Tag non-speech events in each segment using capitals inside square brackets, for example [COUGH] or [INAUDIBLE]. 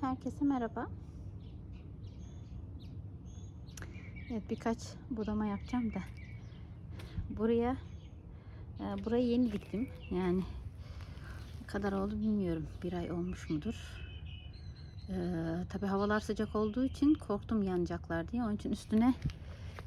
herkese merhaba. Evet birkaç budama yapacağım da buraya e, burayı yeni diktim. Yani ne kadar oldu bilmiyorum. Bir ay olmuş mudur? Ee, Tabi havalar sıcak olduğu için korktum yanacaklar diye. Onun için üstüne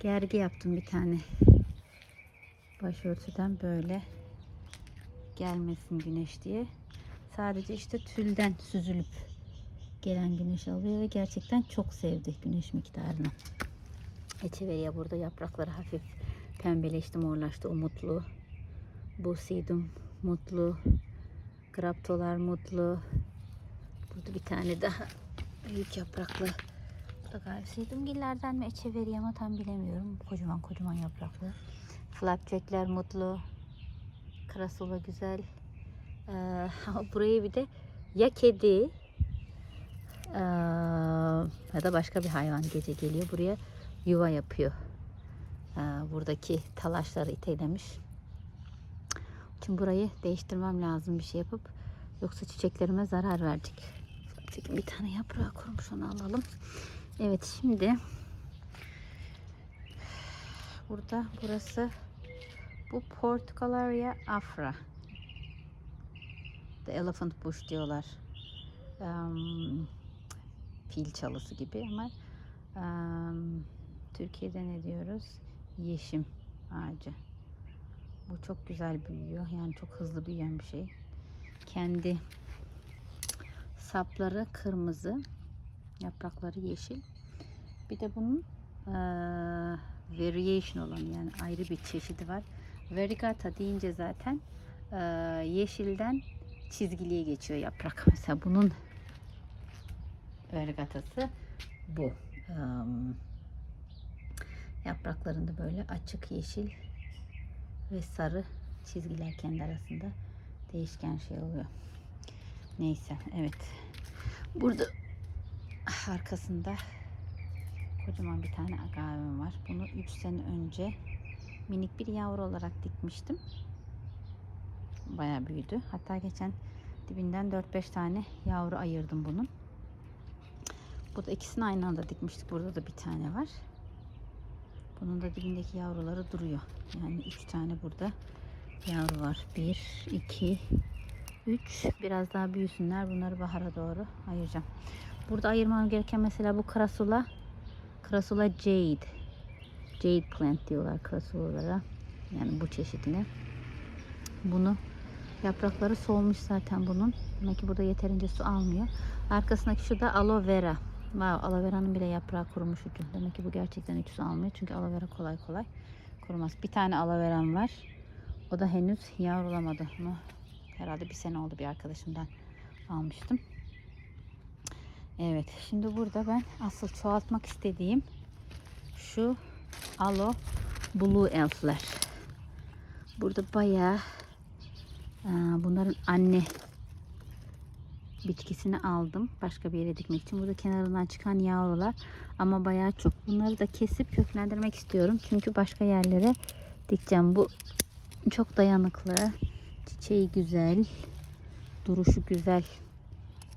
gergi yaptım bir tane. Başörtüden böyle gelmesin güneş diye. Sadece işte tülden süzülüp gelen güneş alıyor ve gerçekten çok sevdi güneş miktarını. Echeveria burada yaprakları hafif pembeleşti, morlaştı. O mutlu. Bu sidum mutlu. Graptolar mutlu. Burada bir tane daha büyük yapraklı. Bu da galiba sidumgillerden mi Echeveria mı tam bilemiyorum. Kocaman kocaman yapraklı. Flapjackler mutlu. Krasula güzel. Ee, [LAUGHS] burayı bir de ya kedi ee, ya da başka bir hayvan gece geliyor buraya yuva yapıyor. Ee, buradaki talaşları itelemiş. Şimdi burayı değiştirmem lazım bir şey yapıp yoksa çiçeklerime zarar verecek. Çekin bir tane yaprağı kurumuş onu alalım. Evet şimdi burada burası bu Portularia afra. The Elephant Bush diyorlar. Um, fil çalısı gibi ama um, Türkiye'de ne diyoruz? Yeşim ağacı. Bu çok güzel büyüyor. Yani çok hızlı büyüyen bir şey. Kendi sapları kırmızı. Yaprakları yeşil. Bir de bunun eee, variation olan yani ayrı bir çeşidi var. Variegata deyince zaten eee, yeşilden çizgiliye geçiyor yaprak. [LAUGHS] Mesela bunun varigatası bu. Eee, yapraklarında böyle açık yeşil ve sarı çizgiler kendi arasında değişken şey oluyor. Neyse evet. Burada arkasında kocaman bir tane agavem var. Bunu 3 sene önce minik bir yavru olarak dikmiştim. Bayağı büyüdü. Hatta geçen dibinden 4-5 tane yavru ayırdım bunun. Burada ikisini aynı anda dikmiştik. Burada da bir tane var. Bunun da dibindeki yavruları duruyor. Yani 3 tane burada yavru var. 1, 2, 3. Biraz daha büyüsünler. Bunları bahara doğru ayıracağım. Burada ayırmam gereken mesela bu krasula. Krasula jade. Jade plant diyorlar krasulalara. Yani bu çeşitli. Bunu yaprakları solmuş zaten bunun. Demek ki burada yeterince su almıyor. Arkasındaki şu da aloe vera. Wow, aloe vera'nın bile yaprağı kurumuş ucu. Demek ki bu gerçekten su almıyor. Çünkü aloe vera kolay kolay kurumaz. Bir tane aloe veram var. O da henüz yavrulamadı. Bunu herhalde bir sene oldu bir arkadaşımdan almıştım. Evet. Şimdi burada ben asıl çoğaltmak istediğim şu alo blue elfler. Burada bayağı bunların anne bitkisini aldım. Başka bir yere dikmek için. Burada kenarından çıkan yavrular. Ama bayağı çok. Bunları da kesip köklendirmek istiyorum. Çünkü başka yerlere dikeceğim. Bu çok dayanıklı. Çiçeği güzel. Duruşu güzel.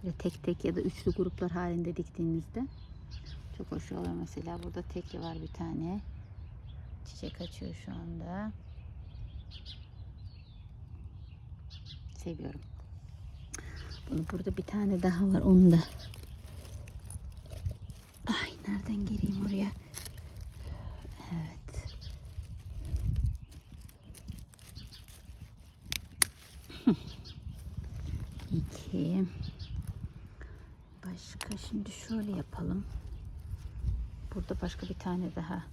Böyle tek tek ya da üçlü gruplar halinde diktiğinizde çok hoş oluyor. Mesela burada tekli var bir tane. Çiçek açıyor şu anda. Seviyorum. Burada bir tane daha var. Onu da. Ay nereden gireyim oraya? Evet. İki. Başka şimdi şöyle yapalım. Burada başka bir tane daha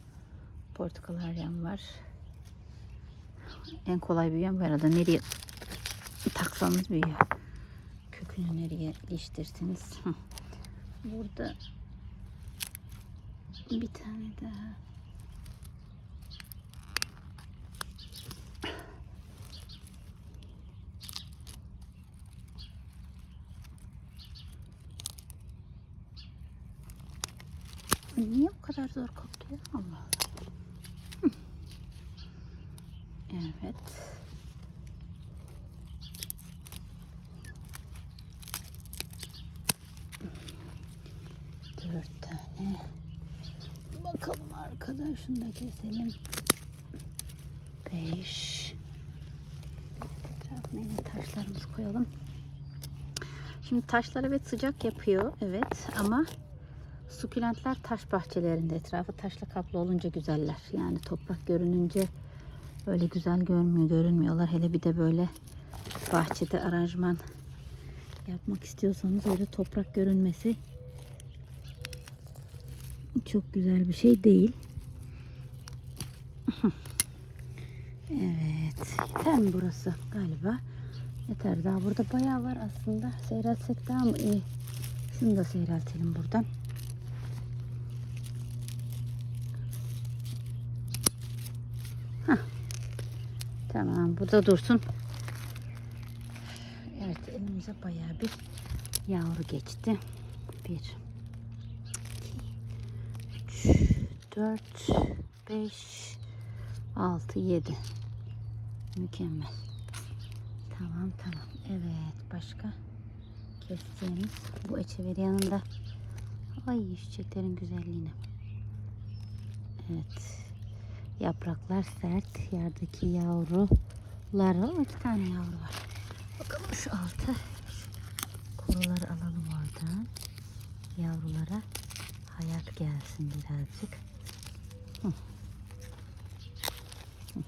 portakalaryam var. En kolay büyüyen bu arada. Nereye taksanız büyüyor kökünü nereye iliştirseniz. Hı. [LAUGHS] Burada bir tane daha. Niye bu kadar zor kopuyor? Allah Allah. Hı. [LAUGHS] Evet. Bakalım arkada şunu da keselim. Beş. Etrafına yine taşlarımızı koyalım. Şimdi taşlar evet sıcak yapıyor. Evet ama sukulentler taş bahçelerinde etrafı taşla kaplı olunca güzeller. Yani toprak görününce öyle güzel görmüyor, görünmüyorlar. Hele bir de böyle bahçede aranjman yapmak istiyorsanız öyle toprak görünmesi çok güzel bir şey değil. Evet. Yeter mi burası galiba? Yeter. Daha burada bayağı var aslında. Seyreltsek daha mı iyi? Şunu da seyreltelim buradan. Hah. Tamam. Bu da dursun. Evet. Elimize bayağı bir yavru geçti. Bir. 3, 4, 5, 6, 7. Mükemmel. Tamam tamam. Evet başka kestiğimiz bu eçeveri yanında. Ay çiçeklerin güzelliğine. Evet. Yapraklar sert. Yerdeki yavruları. iki tane yavru var. Bakalım şu altı. Kuruları alalım oradan. Yavrulara hayat gelsin birazcık. Hı. Hı.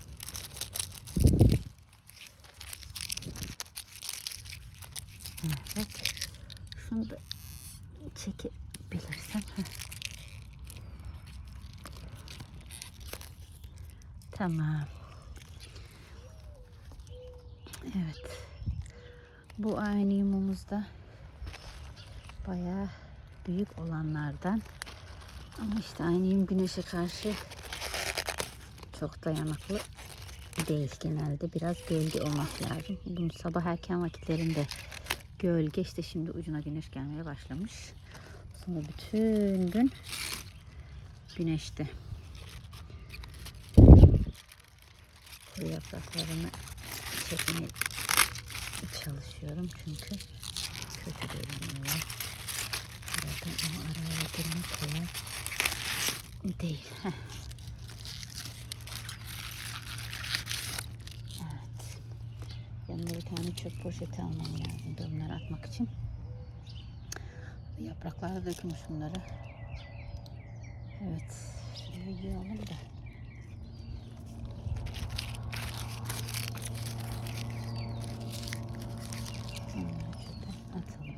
Evet. Şunu da çekebilirsem. Heh. Tamam. Evet. Bu aynıyumumuzda bayağı büyük olanlardan ama işte aynıyım güneşe karşı çok dayanıklı değil genelde. Biraz gölge olmak lazım. Bunu sabah erken vakitlerinde gölge işte şimdi ucuna güneş gelmeye başlamış. Sonra bütün gün güneşte. Kuru yapraklarını çekmeye çalışıyorum çünkü kötü görünüyor. Zaten ama araya girmek kolay değil. Evet. Yanında bir tane çöp poşeti almam lazım bunları atmak için. Yaprakları dökmüş bunları. Evet. Şöyle yığalım da. Bunları çöpe atalım.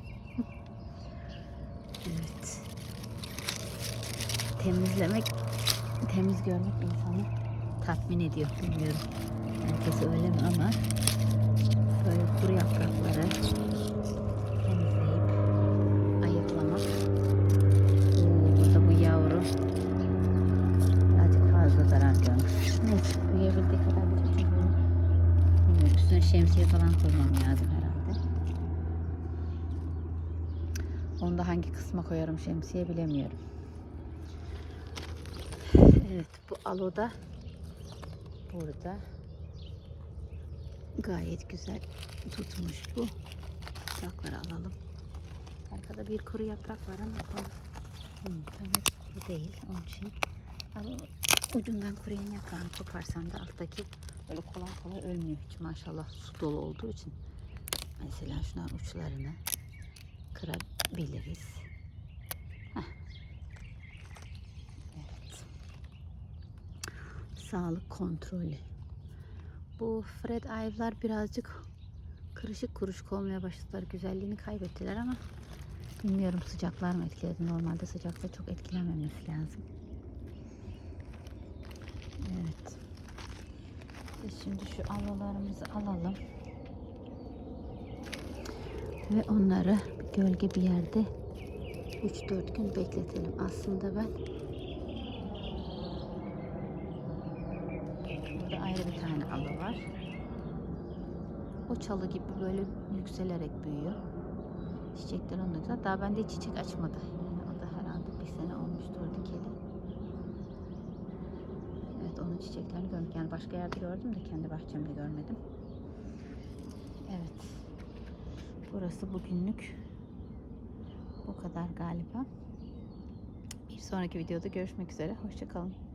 Evet. Temizlemek, temiz görmek insanı tatmin ediyor. Bilmiyorum. Herkes öyle mi ama böyle kuru yaprakları temizleyip ayıklamak. Oo, Burada bu yavru fazla zarar görmüş. Neyse uyuyabildiği kadar bilmiyorum. Üstüne şemsiye falan koymam lazım herhalde. Onu da hangi kısma koyarım şemsiye bilemiyorum. Evet bu aloda burada gayet güzel tutmuş bu. Yaprakları alalım. Arkada bir kuru yaprak var ama hmm, değil. Onun için ama ucundan kuruyan yaprağını koparsan da alttaki böyle kolay kolay ölmüyor. Hiç maşallah su dolu olduğu için. Mesela şunun uçlarını kırabiliriz. Heh. Evet. Sağlık kontrolü. Bu Fred Ive'lar birazcık kırışık kuruşuk olmaya başladılar. Güzelliğini kaybettiler ama bilmiyorum sıcaklar mı etkiledi. Normalde sıcakta çok etkilenmemesi lazım. Evet. Biz şimdi şu alolarımızı alalım. Ve onları gölge bir yerde 3-4 gün bekletelim. Aslında ben burada ayrı bir tane alo var. O çalı gibi böyle yükselerek büyüyor. Çiçekler onda güzel. Daha bende çiçek açmadı. Yani o da herhalde bir sene olmuştur dikeli. Evet onun çiçeklerini görmek. Yani başka yerde gördüm de kendi bahçemde görmedim. Evet. Burası bugünlük bu kadar galiba. sonraki videoda görüşmek üzere. Hoşçakalın.